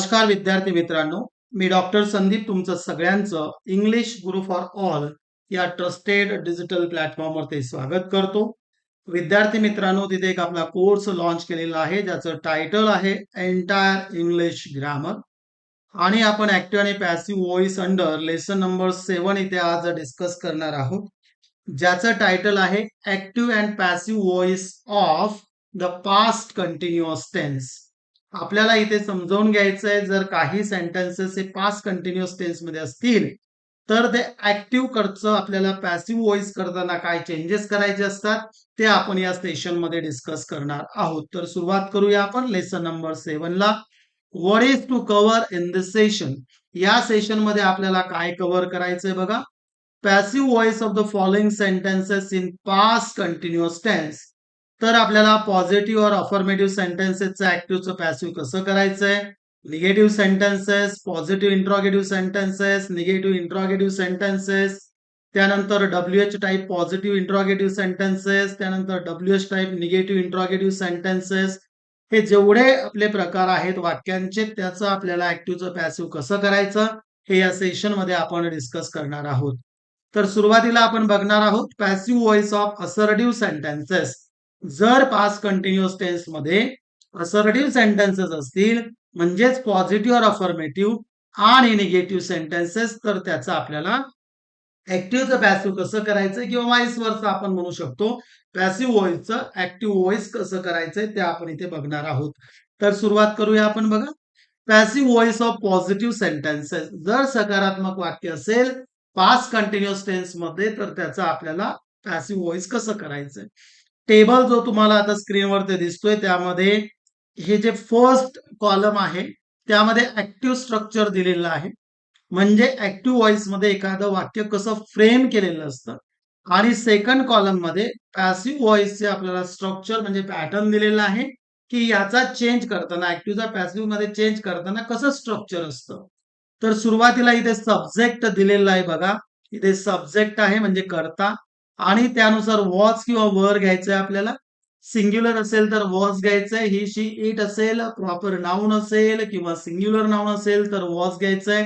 नमस्कार विद्यार्थी मित्रांनो. मी डॉक्टर संदीप तुमचं सगळ्यांचं इंग्लिश गुरु फॉर ऑल या ट्रस्टेड डिजिटल प्लॅटफॉर्मवरती स्वागत करतो. विद्यार्थी मित्रांनो तिथे एक आपला कोर्स लॉन्च केलेला आहे ज्याचं टायटल आहे एंटायर इंग्लिश ग्रामर आणि आपण ऍक्टिव्ह आणि passive voice under lesson number seven इथे आज डिस्कस करणार आहोत. ज्याचं टायटल आहे active and passive voice of the past continuous tense आपल्याला इथे समजावून घ्यायचं आहे जर काही सेंटेन्सेस हे पास कंटिन्युअस टेन्समध्ये असतील तर ते ऍक्टिव्ह खर्च आपल्याला पॅसिव्ह व्हॉइस करताना काय चेंजेस करायचे असतात ते आपण या सेशनमध्ये डिस्कस करणार आहोत. तर सुरुवात करूया आपण lesson number सेव्हनला what is to cover in this session या सेशनमध्ये आपल्याला काय कव्हर करायचंय बघा. Passive voice of the following sentences in past continuous tense तर आपल्याला पॉझिटिव्ह और अफॉर्मेटिव्ह सेंटेन्सेसचं ऍक्टिव्हचं पॅसिव्ह कसं करायचंय? Negative sentences positive interrogative sentences negative interrogative sentences त्यानंतर W H type positive interrogative sentences त्यानंतर W H type negative interrogative sentences हे जेवढे आपले प्रकार आहेत वाक्यांचे त्याचं आपल्याला ऍक्टिव्हचं पॅसिव्ह कसं करायचं? हे या सेशनमध्ये आपण डिस्कस करणार आहोत. तर सुरुवातीला आपण बघणार आहोत passive voice of assertive sentences जर पास कंटिन्युअस टेन्समध्ये असर्टिव्ह सेंटेन्सेस असतील म्हणजेच पॉझिटिव्ह और अफर्मेटिव्ह आणि निगेटिव्ह सेंटेन्सेस तर त्याचा आपल्याला ऍक्टिव्हचं पॅसिव्ह कसं करायचं किंवा वाईस वरचं आपण म्हणू शकतो पॅसिव्ह व्हॉइसचं ऍक्टिव्ह व्हॉइस कसं करायचंय ते आपण इथे बघणार आहोत. तर सुरुवात करूया आपण बघा. Passive voice of positive sentences जर सकारात्मक वाक्य असेल पास्ट कंटिन्युअस टेन्समध्ये तर त्याचा आपल्याला पॅसिव्ह व्हॉइस कसं करायचंय? टेबल जो तुम्हाला आता स्क्रीनवरती दिसतोय त्यामध्ये हे जे फर्स्ट कॉलम आहे त्यामध्ये ऍक्टिव्ह स्ट्रक्चर दिलेलं आहे. म्हणजे ऍक्टिव्ह व्हॉइसमध्ये एखादं वाक्य कसं फ्रेम केलेलं असतं. आणि सेकंड कॉलममध्ये पॅसिव्ह व्हॉइसचे आपल्याला स्ट्रक्चर म्हणजे पॅटर्न दिलेला आहे की याचा चेंज करताना ऍक्टिव्हचा पॅसिव्हमध्ये चेंज करताना कसं स्ट्रक्चर असतं. तर सुरुवातीला इथे सब्जेक्ट दिलेला आहे बघा. इथे सब्जेक्ट आहे म्हणजे करता. आणि त्यानुसार वॉच किंवा वर घ्यायचंय आपल्याला. सिंग्युलर असेल तर वॉच घ्यायचंय. ही शी इट असेल प्रॉपर नाऊन असेल किंवा सिंग्युलर नाऊन असेल तर वॉच घ्यायचंय.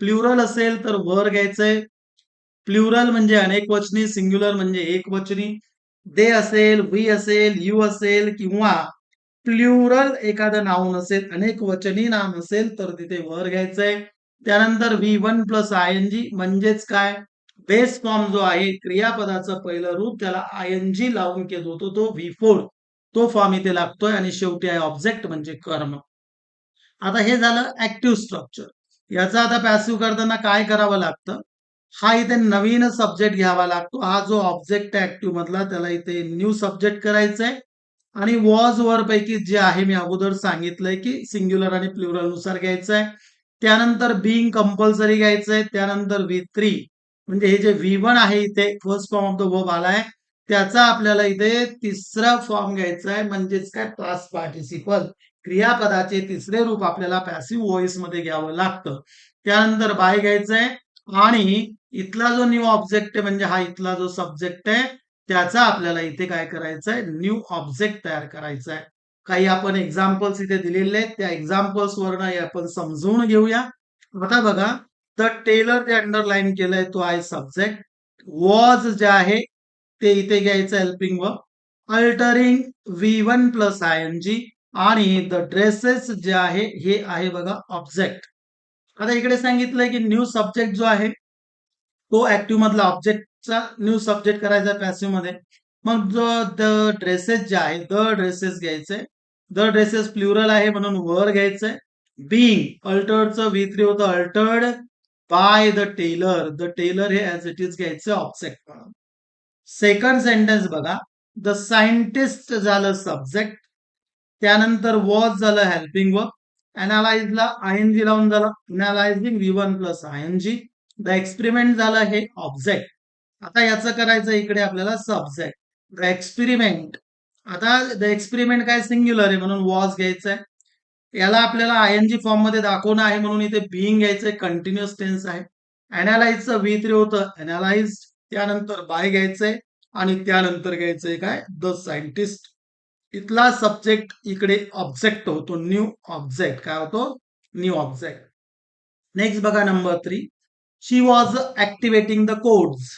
प्ल्युरल असेल तर वर घ्यायचंय. प्ल्युरल म्हणजे अनेक वचनी सिंग्युलर म्हणजे एक वचनी. दे असेल वी असेल यू असेल किंवा प्ल्युरल एखादं नाऊन असेल अनेक वचनी नाम असेल तर तिथे वर घ्यायचंय. त्यानंतर V one plus I N G म्हणजेच काय? बेस फॉर्म जो आहे क्रियापदाचं पहिलं रूप त्याला आय एन जी लावून केला होतो तो व्ही फोर तो फॉर्म इथे लागतोय आणि शेवटी आहे ऑब्जेक्ट म्हणजे कर्म. आता हे झालं ऍक्टिव्ह स्ट्रक्चर याचा आता पॅसिव्ह करताना काय करावं लागतं? हा इथे नवीन सब्जेक्ट घ्यावा लागतो. हा जो ऑब्जेक्ट आहे ऍक्टिव्ह मधला त्याला इथे न्यू सब्जेक्ट करायचंय. आणि वॉज वर पैकी जे आहे मी अगोदर सांगितलंय की सिंग्युलर आणि प्लुरलनुसार घ्यायचंय. त्यानंतर बिंग कंपल्सरी घ्यायचंय. त्यानंतर व्ही थ्री म्हणजे हे जे व्ही वन आहे इथे first form of the verb आलाय त्याचा आपल्याला इथे तिसरा फॉर्म घ्यायचा आहे म्हणजेच काय? पास पार्टिसिपल क्रियापदाचे तिसरे रूप आपल्याला पॅसिव्ह व्हॉइसमध्ये घ्यावं लागतं. त्यानंतर बाय घ्यायचंय आणि इथला जो न्यू ऑब्जेक्ट आहे म्हणजे हा इथला जो सब्जेक्ट आहे त्याचा आपल्याला इथे काय करायचं आहे? न्यू ऑब्जेक्ट तयार करायचा आहे. काही आपण एक्झाम्पल्स इथे दिलेले आहेत त्या एक्झाम्पल्स वरनं आपण समजून घेऊया. आता बघा द टेलर जे अंडरलाईन केलंय तो आहे सब्जेक्ट वॉज जे आहे ते इथे घ्यायचं हेल्पिंग व altering V one plus I N G आणि द ड्रेसेस जे आहे हे आहे बघा ऑब्जेक्ट आता इकडे सांगितलंय की न्यू सब्जेक्ट जो आहे तो ऍक्टिव्ह मधला ऑब्जेक्टचा न्यू सब्जेक्ट करायचा पॅसिव्हमध्ये. मग जो द ड्रेसेस जे आहे द ड्रेसेस घ्यायचे द ड्रेसेस प्लुरल आहे म्हणून वर घ्यायचंय. बिंग अल्टर्डचं व्ही थ्री होतं altered by the tailor the tailor हे ऍज इट इज घ्यायचं ऑब्जेक्ट म्हणून. सेकंड सेंटेन्स बघा. द सायंटिस्ट झालं सब्जेक्ट त्यानंतर वॉज झालं हेल्पिंग वर्क अनालाइजला आय एन जी लावून झालं. Analysing V one plus I N G the experiment झालं हे ऑब्जेक्ट आता याचं करायचं इकडे आपल्याला सब्जेक्ट द एक्सपेरिमेंट आता द एक्सपेरिमेंट काय सिंग्युलर आहे म्हणून वॉज घ्यायचंय याला आपल्याला आय एन जी फॉर्ममध्ये दाखवणं आहे म्हणून इथे बिईंग घ्यायचंय कंटिन्युअस टेन्स आहे. अनालाइजचं व्ही थ्री होतं. अनालाइज त्यानंतर बाय घ्यायचंय आणि त्यानंतर घ्यायचंय काय? द सायंटिस्ट इथला सब्जेक्ट इकडे ऑब्जेक्ट होतो. न्यू ऑब्जेक्ट काय होतो? न्यू ऑब्जेक्ट नेक्स्ट बघा number three she was activating the codes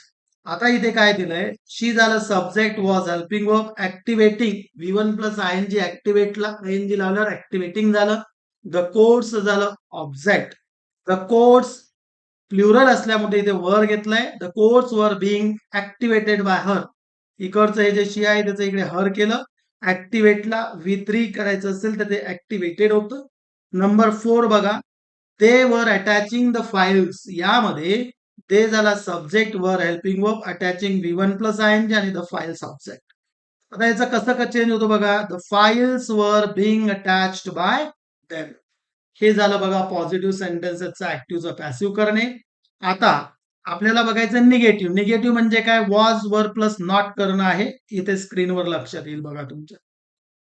आता इथे काय दिलंय? शी झालं subject was helping verb activating V one plus I N G ऍक्टिव्हेटला I N G लावल्यावर ऍक्टिव्हेटिंग झालं. द कोर्स झालं ऑब्जेक्ट द कोर्स प्लुरल असल्यामुळे इथे वर घेतलंय. The course were being activated by her इकडचं हे जे शी आहे त्याचं इकडे हर केलं. ऍक्टिव्हेटला व्ही थ्री करायचं असेल तर ते ऍक्टिव्हेटेड होतं. नंबर फोर बघा. ते वर अटॅचिंग द फाईल्स यामध्ये ते झाला subject were helping verb attaching V one plus I N G आणि द फाईल सब्जेक्ट आता याचं कसं चेंज होतो बघा? The files were being attached by them हे झालं बघा पॉझिटिव्ह सेंटेन्सेसचा ऍक्टिव्हचा पॅसिव्ह करणे. आता आपल्याला बघायचं निगेटिव्ह निगेटिव्ह म्हणजे काय? वॉज वर प्लस नॉट करणं आहे. इथे स्क्रीनवर लक्षात येईल बघा तुमच्या.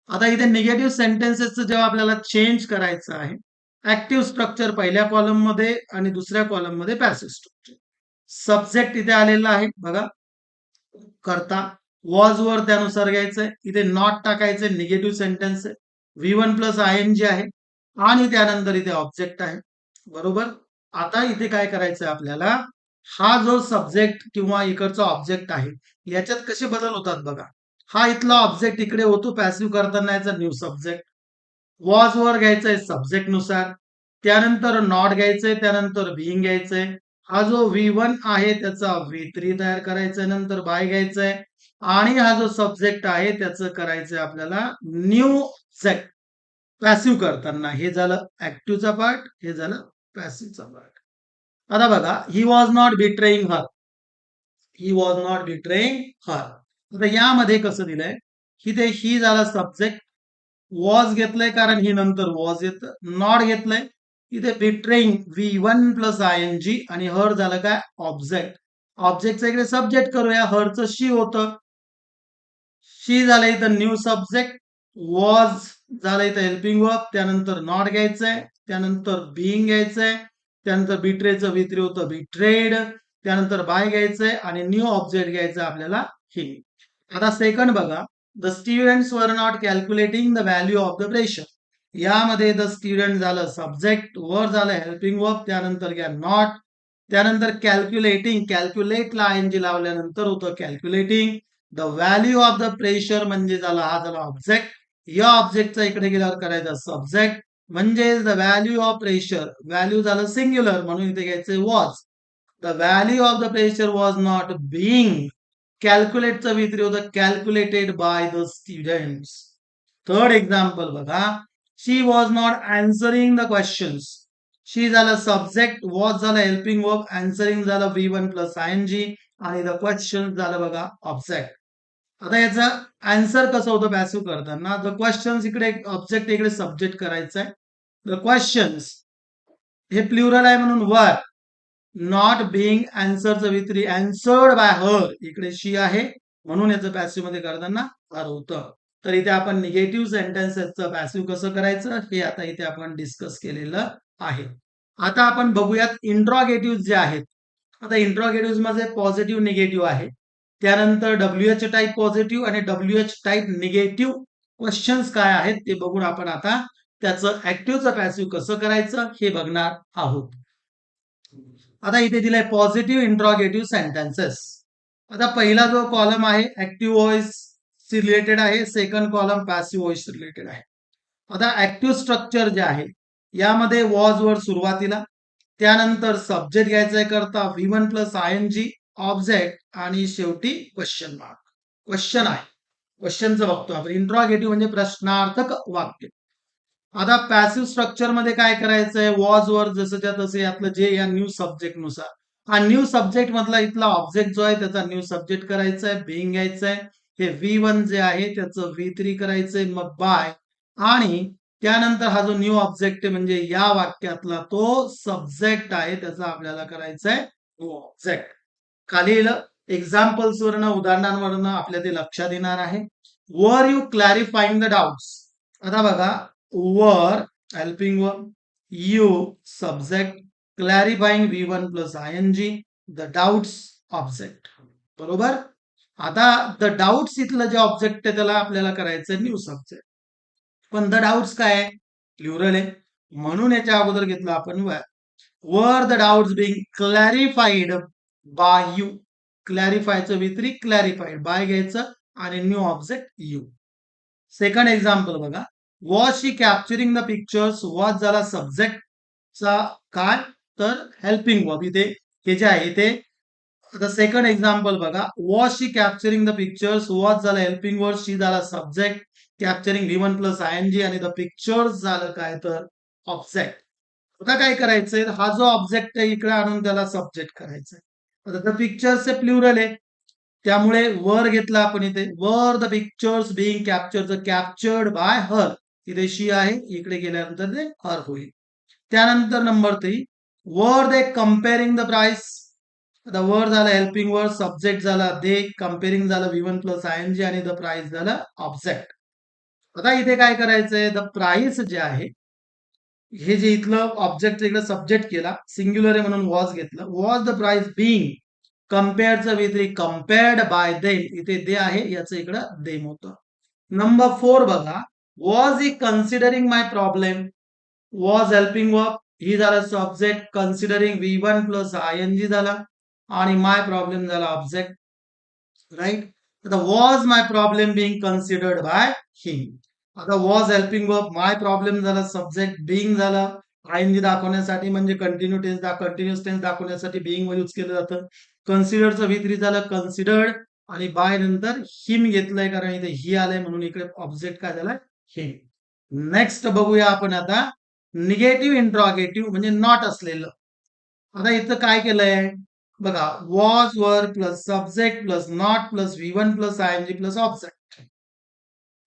आता इथे निगेटिव्ह सेंटेन्सेसचं जेव्हा आपल्याला चेंज करायचं आहे ऍक्टिव्ह स्ट्रक्चर पहिल्या कॉलममध्ये आणि दुसऱ्या कॉलममध्ये पॅसिव्ह स्ट्रक्चर सब्जेक्ट इथे आलेला आहे. बघा. करता. वॉज वर त्यानुसार घ्यायचंय. इथे नॉट टाकायचंय. निगेटिव्ह सेंटेन्स आहे. V one plus I N G आहे. आणि त्यानंतर इथे ऑब्जेक्ट आहे. बरोबर? आता इथे काय करायचंय आपल्याला? हा जो सब्जेक्ट किंवा इकडचा ऑब्जेक्ट आहे याच्यात कसे बदल होतात बघा. हा इथला ऑब्जेक्ट इकडे होतो. पॅसिव्ह करताना याचा न्यू सब्जेक्ट वॉज वर घ्यायचंय सब्जेक्टनुसार. त्यानंतर नॉट घ्यायचंय. त्यानंतर बिईंग घ्यायचंय. हा जो व्ही वन आहे त्याचा व्ही थ्री तयार करायचंय नंतर बाय घ्यायचा आहे आणि हा जो सब्जेक्ट आहे त्याचं करायचंय आपल्याला न्यू सेक्ट पॅसिव्ह करताना. हे झालं ऍक्टिव्हचा पार्ट हे झालं पॅसिव्हचा पार्ट आता बघा he was not betraying her he was not betraying her आता यामध्ये कसं दिलंय? की ते ही झाला सब्जेक्ट वॉज घेतलंय कारण ही नंतर वॉज येत नॉट घेतलंय. इथे betraying V one plus I N G आणि हर झालं काय? ऑब्जेक्ट ऑब्जेक्टचं इकडे सब्जेक्ट करूया. हरचं शी होतं. शी झालं इथं न्यू सब्जेक्ट वॉज झालं इथं हेल्पिंग वर्क त्यानंतर नॉट घ्यायचंय. त्यानंतर बिईंग घ्यायचंय. त्यानंतर बिट्रेचं वित्री होतं. बिट्रेड त्यानंतर बाय घ्यायचंय आणि न्यू ऑब्जेक्ट घ्यायचं आपल्याला ही. आता सेकंड बघा. The students were not calculating the value of the pressure यामध्ये द स्टुडंट झालं सब्जेक्ट वर झालं हेल्पिंग वर्क त्यानंतर घ्या नॉट त्यानंतर कॅल्क्युलेटिंग कॅल्क्युलेटला आय एन जी लावल्यानंतर होतं calculating the value of the pressure म्हणजे झाला हा झाला ऑब्जेक्ट या ऑब्जेक्टचा इकडे गेल्यावर करायचा सब्जेक्ट म्हणजे the value of pressure value झालं सिंग्युलर म्हणून इथे घ्यायचं was the value of the pressure was not being कॅल्क्युलेटचं V three होतं calculated by the student third example बघा. She was not answering the questions she झालं सब्जेक्ट वॉज झालं helping verb answering झालं V one plus I N G आणि the question झालं बघा object आता याचा आन्सर कसं होतं पॅसिव्ह करताना? द क्वेश्चन्स इकडे ऑब्जेक्ट इकडे सब्जेक्ट करायचं आहे द क्वेश्चन्स हे प्लुरल आहे म्हणून were not being अँसरचं V three answered by her इकडे शी आहे म्हणून याचं पॅसिव्हमध्ये करताना हर होतं. तर इथे आपण निगेटिव्ह सेंटेन्सेसचं पॅसिव्ह कसं करायचं? हे आता इथे आपण डिस्कस केलेलं आहे. आता आपण बघूयात इंट्रॉगेटिव्ह जे आहेत. आता इंट्रॉगेटिव्हमध्ये पॉझिटिव्ह निगेटिव्ह आहे. त्यानंतर डब्ल्यू एच टाईप पॉझिटिव्ह आणि W H type negative questions काय आहेत ते बघून आपण आता त्याचं ऍक्टिव्हचं पॅसिव्ह कसं करायचं हे बघणार आहोत. आता इथे दिलंय पॉझिटिव्ह इंट्रॉगेटिव्ह सेंटेन्सेस आता पहिला जो कॉलम आहे ऍक्टिव्ह व्हॉइस रिलेटेड आहे second column passive voice related आहे. आता ऍक्टिव्ह स्ट्रक्चर जे आहे यामध्ये वॉज वर सुरुवातीला त्यानंतर सब्जेक्ट घ्यायचा करता V one plus I N G object आणि शेवटी क्वेश्चन मार्क क्वेश्चन आहे. क्वेश्चनचं बघतो आपण. इंट्रॉगेटिव्ह म्हणजे प्रश्नार्थक वाक्य. आता पॅसिव्ह स्ट्रक्चरमध्ये काय करायचंय? वॉज वर जसंच्या तसे यातलं जे या न्यू सब्जेक्टनुसार. हा न्यू सब्जेक्ट मधला इथला ऑब्जेक्ट जो आहे त्याचा न्यू सब्जेक्ट करायचा आहे बेइंग घ्यायचा आहे हे व्ही वन जे आहे त्याचं व्ही थ्री करायचंय मग बाय. आणि त्यानंतर हा जो न्यू ऑब्जेक्ट आहे म्हणजे या वाक्यातला तो सब्जेक्ट आहे त्याचा आपल्याला करायचा आहे ऑब्जेक्ट खालील एक्झाम्पल्स वरनं उदाहरणांवरनं आपल्या ते लक्षात येणार आहे. वर यू क्लॅरिफाईंग द डाऊट्स आता बघा were helping verb you subject clarifying V one plus I N G the doubts object बरोबर? आता द डाऊट्स इथलं जे ऑब्जेक्ट आहे त्याला आपल्याला करायचं न्यू सब्जेक्ट पण द डाऊट्स काय आहे? प्लुरल आहे. म्हणून याच्या अगोदर घेतलं आपण were the doubts being clarified by you क्लॅरिफायचं V three clarified by घ्यायचं आणि new object you second example बघा. Was she capturing the pictures was झाला सब्जेक्टचा काय तर हेल्पिंग वॉब इथे हे जे आहे इथे आता सेकंड एक्झाम्पल बघा. Was she capturing the pictures was झाला हेल्पिंग वर्ड शी झाला subject capturing V one plus I N G आणि द पिक्चर्स झालं काय तर ऑब्जेक्ट आता काय करायचंय? हा जो ऑब्जेक्ट आहे इकडे आणून त्याला सब्जेक्ट करायचंय. आता पिक्चर्सचे प्लुरल आहे. त्यामुळे वर घेतला आपण इथे. Were the pictures being capture captured by her इथे शी आहे. इकडे गेल्यानंतर ते हर होईल. त्यानंतर नंबर थ्री वर दे कम्पेअरिंग द प्राइस आता वर झालं हेल्पिंग वर सब्जेक्ट झाला दे कम्पेअरिंग झालं V one plus I N G आणि द प्राइस झालं ऑब्जेक्ट आता इथे काय करायचंय? द प्राइस जे आहे हे जे इथलं ऑब्जेक्ट इकडे सब्जेक्ट केला सिंग्युलर आहे म्हणून वॉज घेतलं. वॉज द प्राइस बिंग कम्पेअरचं विथ कम्पेअर्ड बाय देम इथे दे आहे याचं इकडं देम होतं. नंबर फोर बघा was he considering my problem was helping verb he झालं subject considering V one plus I N G झाला. आणि माय प्रॉब्लेम झाला ऑब्जेक्ट राईट आता was my problem being considered by him आता was helping verb my problem झाला subject being झाला. आयएनजी दाखवण्यासाठी म्हणजे कंटिन्यू टेन्स कंटिन्युअस टेन्स दाखवण्यासाठी बिंग यूज केलं जातं. कन्सिडरचं व्ही थ्री झालं कन्सिडर्ड आणि बाय नंतर हिम घेतलंय कारण इथे ही आलंय म्हणून इकडे ऑब्जेक्ट काय झालाय? हिम नेक्स्ट बघूया आपण आता निगेटिव्ह इंट्रॉगेटिव्ह म्हणजे नॉट असलेलं. आता इथं काय केलंय? बघा was were plus subject plus not plus V one plus I N G plus object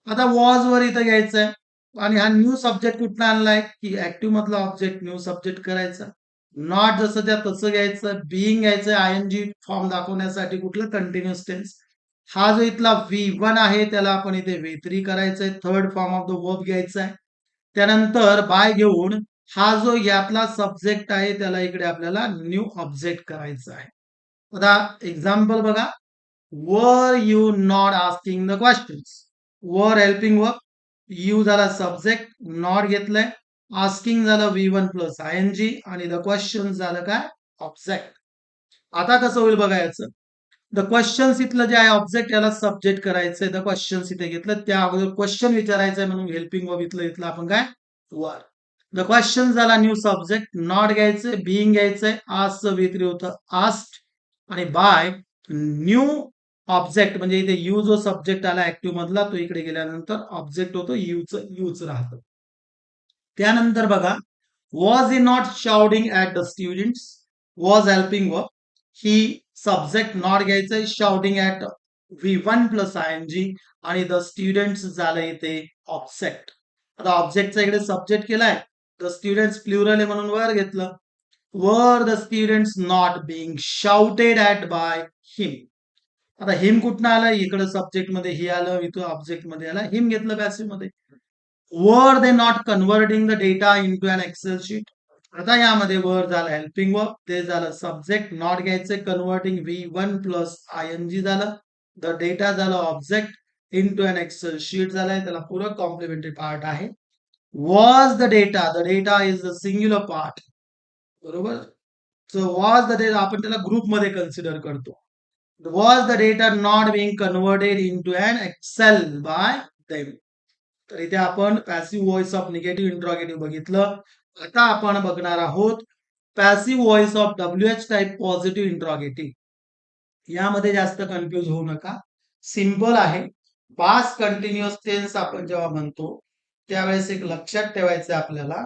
आता वॉज वर इथं घ्यायचंय आणि हा न्यू सब्जेक्ट कुठला आणलाय? की ऍक्टिव्ह मधला ऑब्जेक्ट न्यू सब्जेक्ट करायचा. नॉट जसं त्या तसं घ्यायचं. बिईंग घ्यायचं आय एन जी फॉर्म दाखवण्यासाठी कुठलं कंटिन्युअस टेन्स हा जो इथला व्ही वन आहे त्याला आपण इथे व्ही थ्री करायचंय. Third form of the verb घ्यायचा आहे त्यानंतर बाय घेऊन हा जो यातला सब्जेक्ट आहे त्याला इकडे आपल्याला न्यू ऑब्जेक्ट करायचं आहे. आता एक्झाम्पल बघा. Were you not asking the questions were helping verb you झाला सब्जेक्ट नॉट घेतलंय. आस्किंग झालं V one plus I N G आणि द क्वेश्चन झालं काय? ऑब्जेक्ट आता कसं होईल बघा याचं द क्वेश्चन्स इथलं जे आहे ऑब्जेक्ट याला सब्जेक्ट करायचंय. द क्वेश्चन्स इथे घेतलं. त्या अगोदर क्वेश्चन विचारायचंय म्हणून हेल्पिंग वर्ब इथलं इथलं आपण काय? वर द क्वेश्चन झाला न्यू सब्जेक्ट नॉट घ्यायचंय बिईंग घ्यायचंय आजचं विक्री होतं आस्ट आणि बाय न्यू ऑब्जेक्ट म्हणजे इथे यू जो सब्जेक्ट आला ऍक्टिव्ह मधला तो इकडे गेल्यानंतर ऑब्जेक्ट होतो यूच यूच राहतं. त्यानंतर बघा was he not shouting at the students was helping व ही सब्जेक्ट नॉट घ्यायचंय shouting at V one plus I N G आणि द स्टुडंट्स झालं इथे ऑब्जेक्ट आता ऑब्जेक्टचा इकडे सब्जेक्ट केलाय. द स्टुडंट्स प्लुरल आहे म्हणून वर घेतलं. Were the students not being shouted at by him आता हिम कुठनं आलं? इकडं सब्जेक्टमध्ये ही आलं इथं ऑब्जेक्टमध्ये आला. हिम घेतलं पॅसिव्हमध्ये. Were they not converting the data into an Excel sheet आता यामध्ये वर झालं हेल्पिंग वर्क ते झालं सब्जेक्ट नॉट घ्यायचं. Converting V one plus I N G झालं. द डेटा झालं object into an Excel sheet झालाय. त्याला पूरक कॉम्प्लिमेंटरी पार्ट आहे. Was the data the data is the singular part बरोबर? सो वॉज द डेटा आपण त्याला ग्रुपमध्ये कन्सिडर करतो. Was the data not being converted into an Excel by them तर इथे आपण passive voice of negative interrogative बघितलं. आता आपण बघणार आहोत passive voice of W H type positive interrogative यामध्ये जास्त कन्फ्युज होऊ नका. सिंपल आहे. पास कंटिन्युअस टेन्स आपण जेव्हा म्हणतो त्यावेळेस एक लक्षात ठेवायचं आपल्याला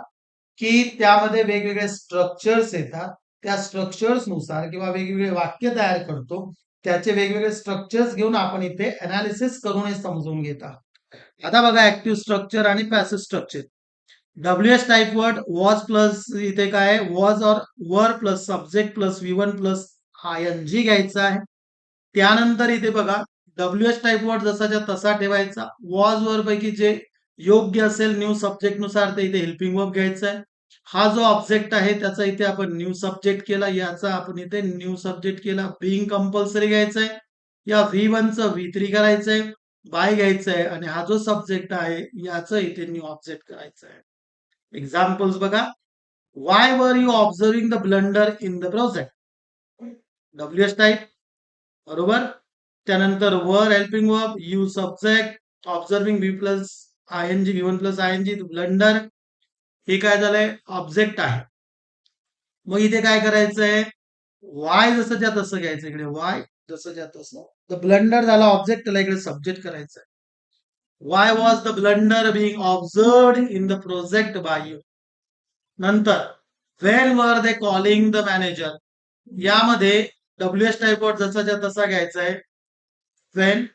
की त्यामध्ये वेगवेगळे स्ट्रक्चर्स येतात. त्या स्ट्रक्चर्सनुसार किंवा वेगवेगळे वाक्य तयार करतो. त्याचे वेगवेगळे स्ट्रक्चर्स घेऊन आपण इथे अनालिसिस करून हे समजून आहोत आता बघा ऍक्टिव्ह स्ट्रक्चर आणि passive structure W S type word was plus इथे काय? Was or were plus subject plus V one plus I N G घ्यायचा आहे. त्यानंतर इथे बघा डब्ल्यू एस टाईप वर्ड जसाच्या तसा ठेवायचा. वॉज वर पैकी जे योग्य असेल न्यू सब्जेक्टनुसार ते इथे हेल्पिंग वर्क घ्यायचा आहे हा जो ऑब्जेक्ट आहे त्याचा इथे आपण न्यू सब्जेक्ट केला याचा आपण इथे न्यू सब्जेक्ट केला. बिंग कंपल्सरी घ्यायचंय. या व्ही वनचं व्ही थ्री करायचंय. बाय घ्यायचंय. आणि हा जो सब्जेक्ट आहे याचं इथे न्यू ऑब्जेक्ट करायचं आहे एक्झाम्पल्स बघा. Why were you observing the blunder in the project W S type बरोबर? त्यानंतर were helping verb you subject observing V plus I N G V one plus I N G blunder हे काय झालंय? Object आहे. मग इथे काय करायचंय? वाय जसं ज्या तसं घ्यायचं इकडे. वाय जसं ज्या तसं. द ब्लंडर झाला ऑब्जेक्ट त्याला इकडे सब्जेक्ट करायचं why was the blunder being observe in the project by you नंतर when were they calling the manager यामध्ये डब्ल्यू एस टाईपवर जसाच्या तसा घ्यायचा आहे वेन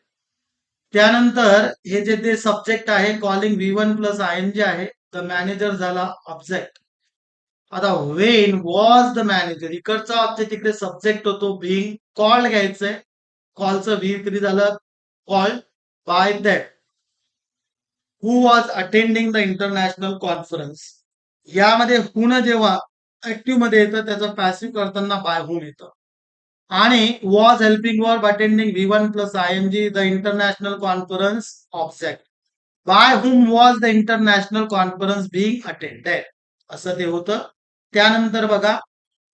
त्यानंतर हे जे ते सब्जेक्ट आहे calling V one plus I N जे आहे द मॅनेजर झाला ऑब्जेक्ट आता वेन वॉज द मॅनेजर इकडचा ऑब्जेक्ट इकडे सब्जेक्ट होतो बिंग कॉल्ड घ्यायचंय. कॉलचं व्ही थ्री झालं? Called by that who was attending the international conference यामध्ये हुन जेव्हा ऍक्टिव्हमध्ये येतं त्याचं पॅसिव्ह करताना बाय हुन येतं? आणि was helping were attending V one plus I N G the international conference object by whom was the international conference being attended असं ते होतं. त्यानंतर बघा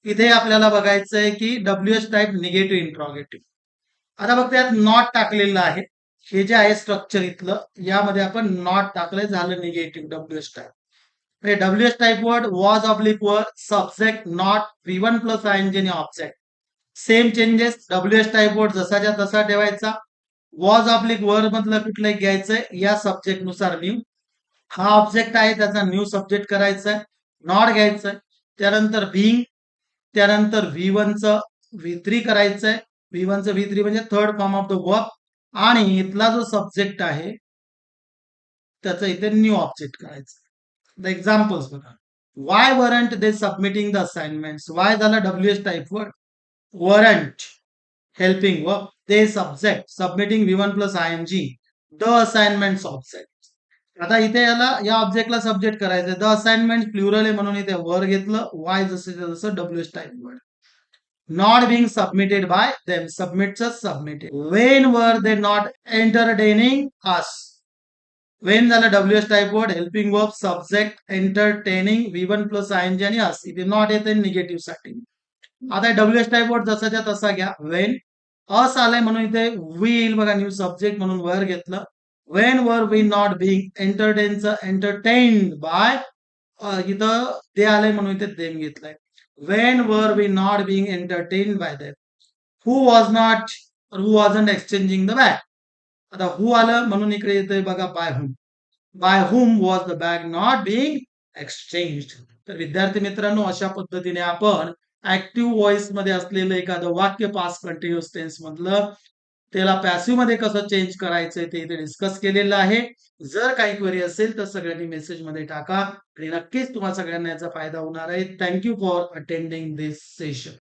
इथे आपल्याला बघायचं आहे की W S type negative interrogative आता बघ त्यात नॉट टाकलेलं आहे. हे जे आहे स्ट्रक्चर इथलं यामध्ये आपण नॉट टाकलंय झालं negative W H type W S type word was oblique were subject not V one plus I N G object same changes W S type जसाच्या तसा ठेवायचा. वॉज ऑब्लिक वर मधलं कुठलं घ्यायचंय या सब्जेक्टनुसार न्यू हा ऑब्जेक्ट आहे त्याचा न्यू सब्जेक्ट करायचा आहे नॉट घ्यायचंय. त्यानंतर बिंग त्यानंतर व्ही वनचं व्ही थ्री करायचंय. व्ही वनचं व्ही थ्री म्हणजे third form of the work आणि इथला जो सब्जेक्ट आहे त्याचं इथे न्यू ऑब्जेक्ट करायचं. द एक्झाम्पल्स बघा. Why weren't they submitting the assignment why झाला W S type word weren't helping work they subject submitting V one plus the assignments object. The assignment object आता इथे याला या ऑब्जेक्टला सब्जेक्ट करायचं the assignment plural आहे म्हणून इथे वर घेतलं वाय जसं जसं W S type word not being submitted by them submits submitted when were they not entertaining us when झालं W S type word helping verb subject entertaining V one plus I N G आणि us इथे not येते निगेटिव्हसाठी आता W S type word जसाच्या तसा घ्या. Wien अस आलाय म्हणून इथे वी येईल बघा न्यू सब्जेक्ट म्हणून वर घेतलं. When were we not being एंटरटेनचं entertain by इथं ते आलंय म्हणून इथे देम घेतलंय. When were we not being entertain by that who was not who who wasn't exchanging the bag? आता हू आलं म्हणून इकडे येतोय बघा by whom by whom was the bag not being exchange तर विद्यार्थी मित्रांनो अशा पद्धतीने आपण ऍक्टिव्ह व्हॉइसमध्ये असलेलं एखादं वाक्य पास कंटिन्युअस टेन्स मधलं त्याला पॅसिव्हमध्ये कसं चेंज करायचंय ते इथे डिस्कस केलेलं आहे. जर काही क्वेरी असेल तर सगळ्यांनी मेसेजमध्ये टाका. आणि नक्कीच तुम्हाला सगळ्यांना याचा फायदा होणार आहे. Thank you for attending this session